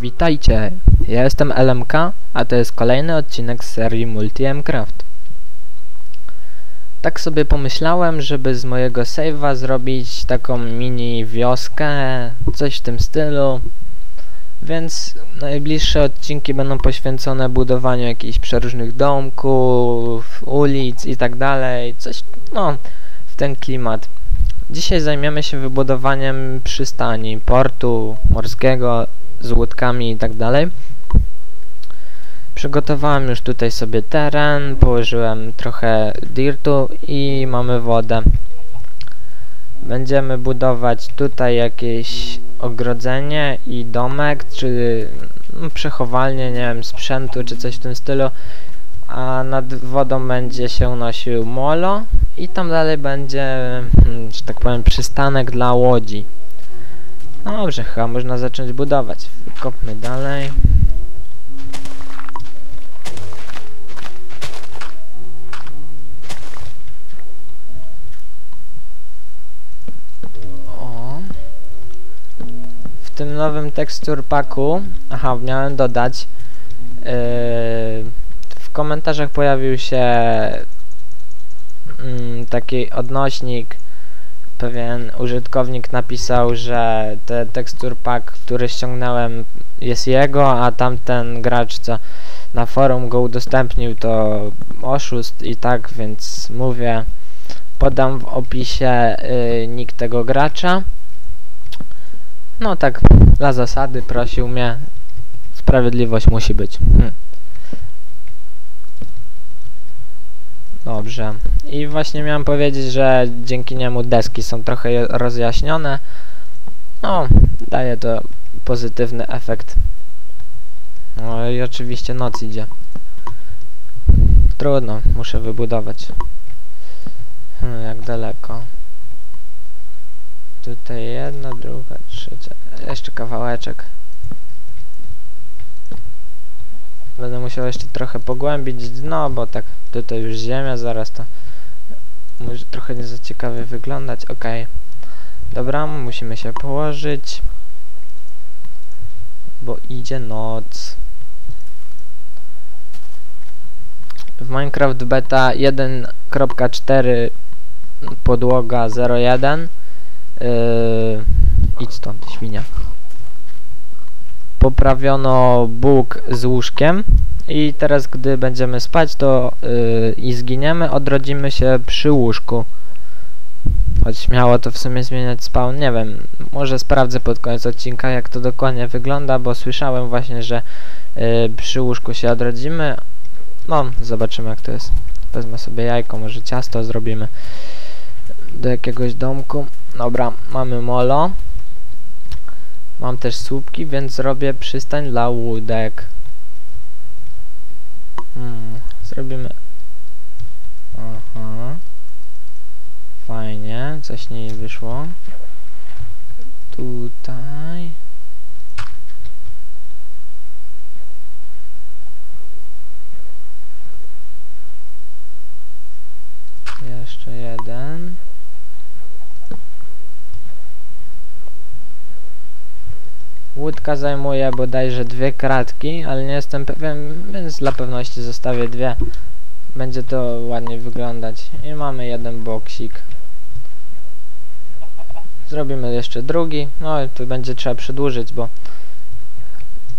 Witajcie, ja jestem LMK, a to jest kolejny odcinek z serii Multi Craft. Tak sobie pomyślałem, żeby z mojego save'a zrobić taką mini wioskę, coś w tym stylu. Więc najbliższe odcinki będą poświęcone budowaniu jakichś przeróżnych domków, ulic i tak dalej. Coś, no, w ten klimat. Dzisiaj zajmiemy się wybudowaniem przystani, portu morskiego z łódkami i tak. Przygotowałem już tutaj sobie teren, położyłem trochę dirtu i mamy wodę. Będziemy budować tutaj jakieś ogrodzenie i domek, czy no, przechowalnię, nie wiem, sprzętu, czy coś w tym stylu. A nad wodą będzie się nosił molo i tam dalej będzie, hmm, że tak powiem, przystanek dla łodzi. No dobrze, chyba można zacząć budować. Wykopmy dalej. O. W tym nowym texture packu, aha, miałem dodać, yy, komentarzach pojawił się mm, taki odnośnik pewien użytkownik napisał, że ten tekstur pack, który ściągnąłem jest jego, a tamten gracz, co na forum go udostępnił, to oszust i tak, więc mówię, podam w opisie y, nick tego gracza. No tak, dla zasady prosił mnie, sprawiedliwość musi być. Hm. Dobrze. I właśnie miałem powiedzieć, że dzięki niemu deski są trochę rozjaśnione. No, daje to pozytywny efekt. No i oczywiście noc idzie. Trudno, muszę wybudować. Hmm, jak daleko. Tutaj jedna, druga, trzecia. Jeszcze kawałeczek. Będę musiał jeszcze trochę pogłębić dno, bo tak tutaj już ziemia, zaraz to może trochę nie za ciekawie wyglądać. Ok. Dobra, musimy się położyć, bo idzie noc. W Minecraft Beta 1.4 podłoga 01 yy, idź stąd, świnia poprawiono bóg z łóżkiem i teraz gdy będziemy spać to yy, i zginiemy, odrodzimy się przy łóżku. Choć miało to w sumie zmieniać spawn, nie wiem, może sprawdzę pod koniec odcinka jak to dokładnie wygląda, bo słyszałem właśnie, że yy, przy łóżku się odrodzimy. No, zobaczymy jak to jest. Wezmę sobie jajko, może ciasto zrobimy do jakiegoś domku. Dobra, mamy molo. Mam też słupki, więc zrobię przystań dla łódek. Hmm, zrobimy... Aha. Fajnie, coś nie wyszło. Tutaj... Jeszcze jeden. Łódka zajmuje bodajże dwie kratki, ale nie jestem pewien, więc dla pewności zostawię dwie. Będzie to ładnie wyglądać. I mamy jeden boksik. Zrobimy jeszcze drugi. No i tu będzie trzeba przedłużyć, bo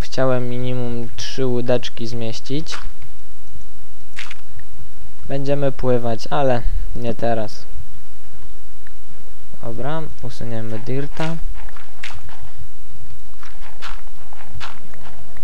chciałem minimum trzy łódeczki zmieścić. Będziemy pływać, ale nie teraz. Dobra, usuniemy dirta.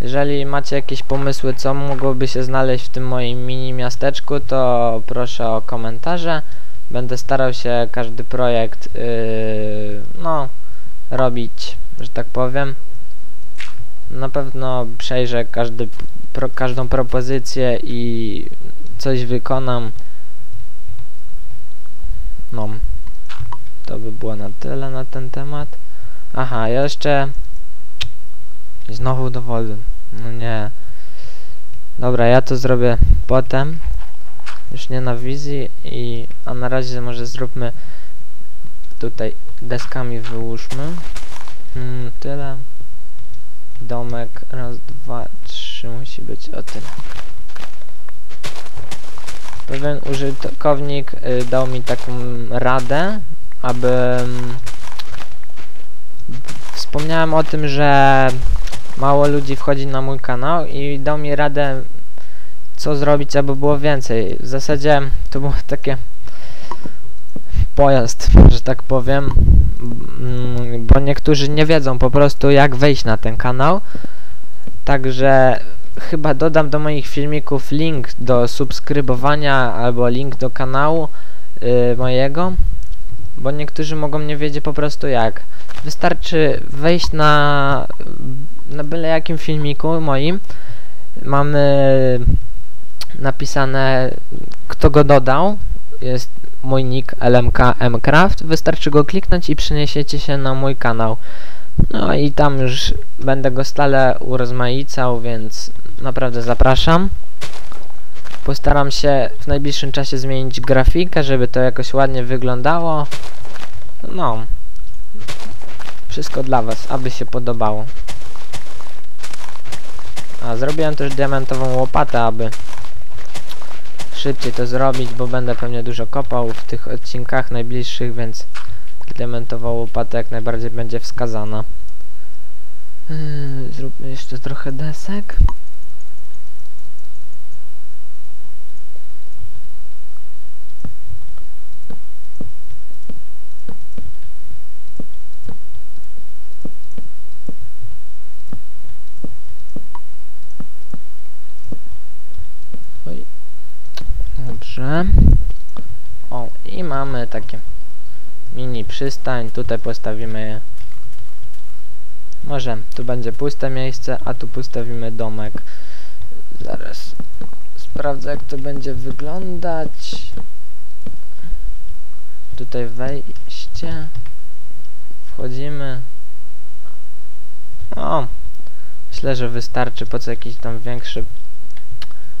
Jeżeli macie jakieś pomysły, co mogłoby się znaleźć w tym moim mini miasteczku, to proszę o komentarze. Będę starał się każdy projekt, yy, no, robić, że tak powiem. Na pewno przejrzę każdy, pro, każdą propozycję i coś wykonam. No, to by było na tyle na ten temat. Aha, jeszcze i znowu do wody. No nie. Dobra, ja to zrobię potem. Już nie na wizji i... A na razie może zróbmy tutaj deskami wyłóżmy. Hmm, tyle. Domek, raz, dwa, trzy musi być o tyle. Pewien użytkownik y, dał mi taką radę, aby... Wspomniałem o tym, że mało ludzi wchodzi na mój kanał i dał mi radę co zrobić, aby było więcej. W zasadzie to było takie pojazd, że tak powiem, mm, bo niektórzy nie wiedzą po prostu jak wejść na ten kanał. Także chyba dodam do moich filmików link do subskrybowania albo link do kanału y, mojego, bo niektórzy mogą nie wiedzieć po prostu jak. Wystarczy wejść na, na byle jakim filmiku moim. Mamy napisane kto go dodał. Jest mój nick lmkmcraft. Wystarczy go kliknąć i przeniesiecie się na mój kanał. No i tam już będę go stale urozmaicał, więc naprawdę zapraszam. Postaram się w najbliższym czasie zmienić grafikę, żeby to jakoś ładnie wyglądało. No. Wszystko dla was, aby się podobało. A, zrobiłem też diamentową łopatę, aby szybciej to zrobić, bo będę pewnie dużo kopał w tych odcinkach najbliższych, więc diamentowa łopata jak najbardziej będzie wskazana. Yy, zróbmy jeszcze trochę desek. Dobrze. O, i mamy takie mini przystań. Tutaj postawimy. Może tu będzie puste miejsce, a tu postawimy domek. Zaraz sprawdzę jak to będzie wyglądać. Tutaj wejście. Wchodzimy. O, myślę, że wystarczy. Po co jakiś tam większy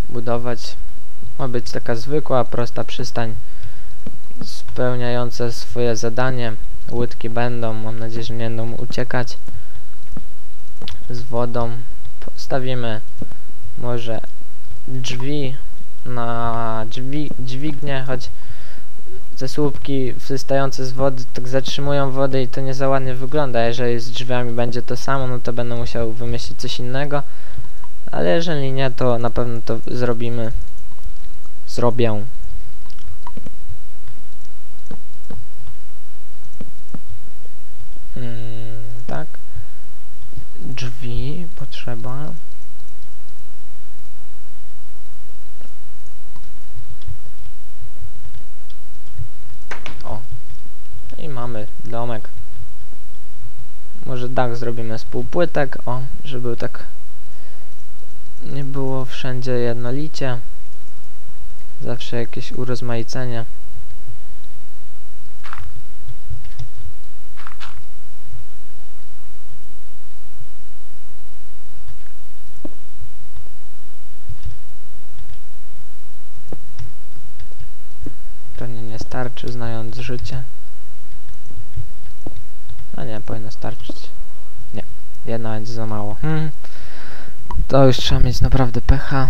budować. Ma być taka zwykła, prosta przystań spełniająca swoje zadanie. Łódki będą, mam nadzieję, że nie będą uciekać z wodą. Postawimy może drzwi na drzwi, dźwignię, choć te słupki wystające z wody tak zatrzymują wodę i to nie za ładnie wygląda. Jeżeli z drzwiami będzie to samo, no to będę musiał wymyślić coś innego. Ale jeżeli nie, to na pewno to zrobimy. Zrobię. Mm, tak. Drzwi potrzeba. O. I mamy domek. Może dach zrobimy z półpłytek, o, żeby tak nie było wszędzie jednolicie. Zawsze jakieś urozmaicenie. Pewnie nie starczy, znając życie. A nie, powinno starczyć. Nie, jedna będzie za mało. Hmm. To już trzeba mieć naprawdę pecha.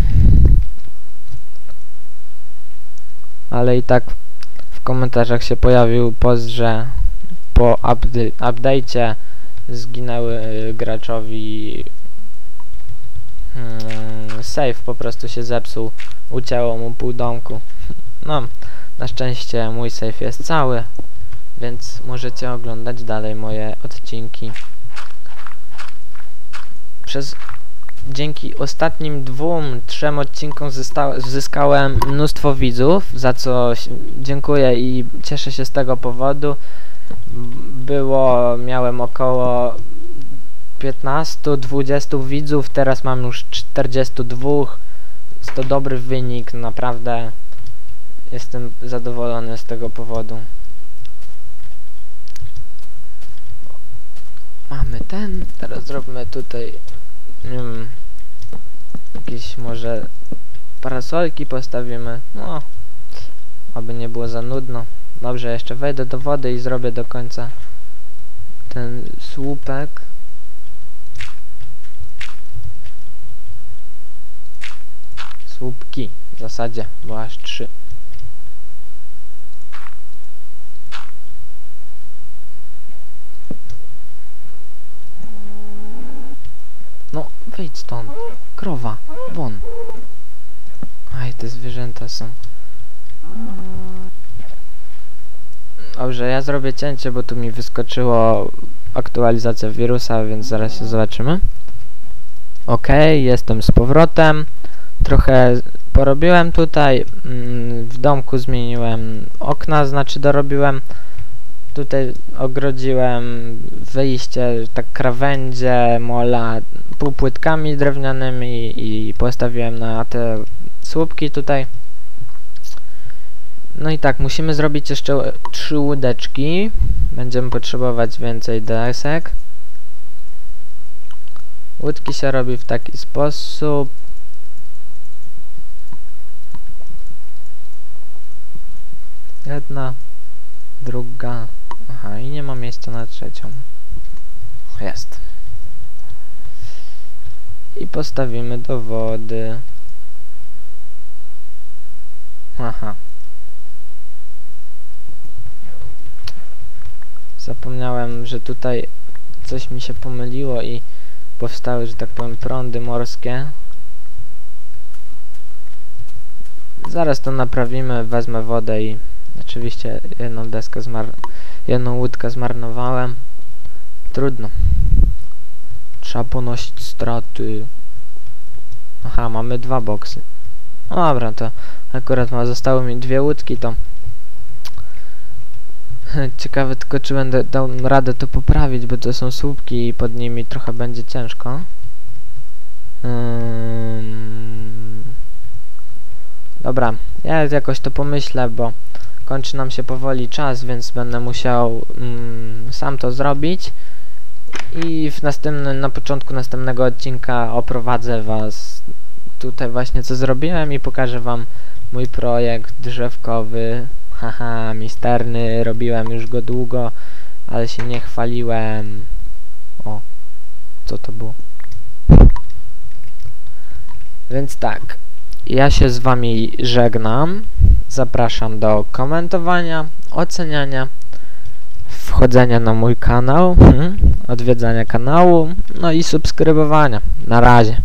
Ale i tak w komentarzach się pojawił post, że po update'cie zginęły y, graczowi hmm, save po prostu się zepsuł. Ucięło mu pół domku. No, na szczęście mój save jest cały, więc możecie oglądać dalej moje odcinki. Przez dzięki ostatnim dwóm, trzem odcinkom zyskałem mnóstwo widzów, za co dziękuję i cieszę się z tego powodu. Było, miałem około 15-20 widzów, teraz mam już 42. Jest to dobry wynik, naprawdę jestem zadowolony z tego powodu. Mamy ten, teraz zróbmy tutaj nie wiem, jakieś może parasolki postawimy, no, aby nie było za nudno. Dobrze, jeszcze wejdę do wody i zrobię do końca ten słupek. Słupki w zasadzie, bo aż trzy. Wyjdź stąd. Krowa, won. Aj, te zwierzęta są. Dobrze, ja zrobię cięcie, bo tu mi wyskoczyło aktualizacja wirusa, więc zaraz się zobaczymy. Okej, jestem z powrotem. Trochę porobiłem tutaj. mm, W domku zmieniłem okna, znaczy dorobiłem. Tutaj ogrodziłem wyjście, tak krawędzie, mola półpłytkami drewnianymi i postawiłem na te słupki tutaj. No i tak, musimy zrobić jeszcze trzy łódeczki. Będziemy potrzebować więcej desek. Łódki się robi w taki sposób. Jedna, druga. Aha, i nie ma miejsca na trzecią. Jest. I postawimy do wody. Aha. Zapomniałem, że tutaj coś mi się pomyliło i powstały, że tak powiem, prądy morskie. Zaraz to naprawimy, wezmę wodę i oczywiście jedną deskę zmar... jedną łódkę zmarnowałem. Trudno. Trzeba ponosić straty. Aha, mamy dwa boksy. No dobra, to akurat ma, zostały mi dwie łódki, to Ciekawe tylko, czy będę dał radę to poprawić, bo to są słupki i pod nimi trochę będzie ciężko. Dobra, ja jakoś to pomyślę, bo kończy nam się powoli czas, więc będę musiał mm, sam to zrobić. I w następnym, na początku następnego odcinka oprowadzę was tutaj właśnie co zrobiłem i pokażę wam mój projekt drzewkowy Haha, misterny, robiłem już go długo, ale się nie chwaliłem. O, co to było? Więc tak, ja się z wami żegnam. Zapraszam do komentowania, oceniania, wchodzenia na mój kanał, hmm, odwiedzania kanału, no i subskrybowania. Na razie.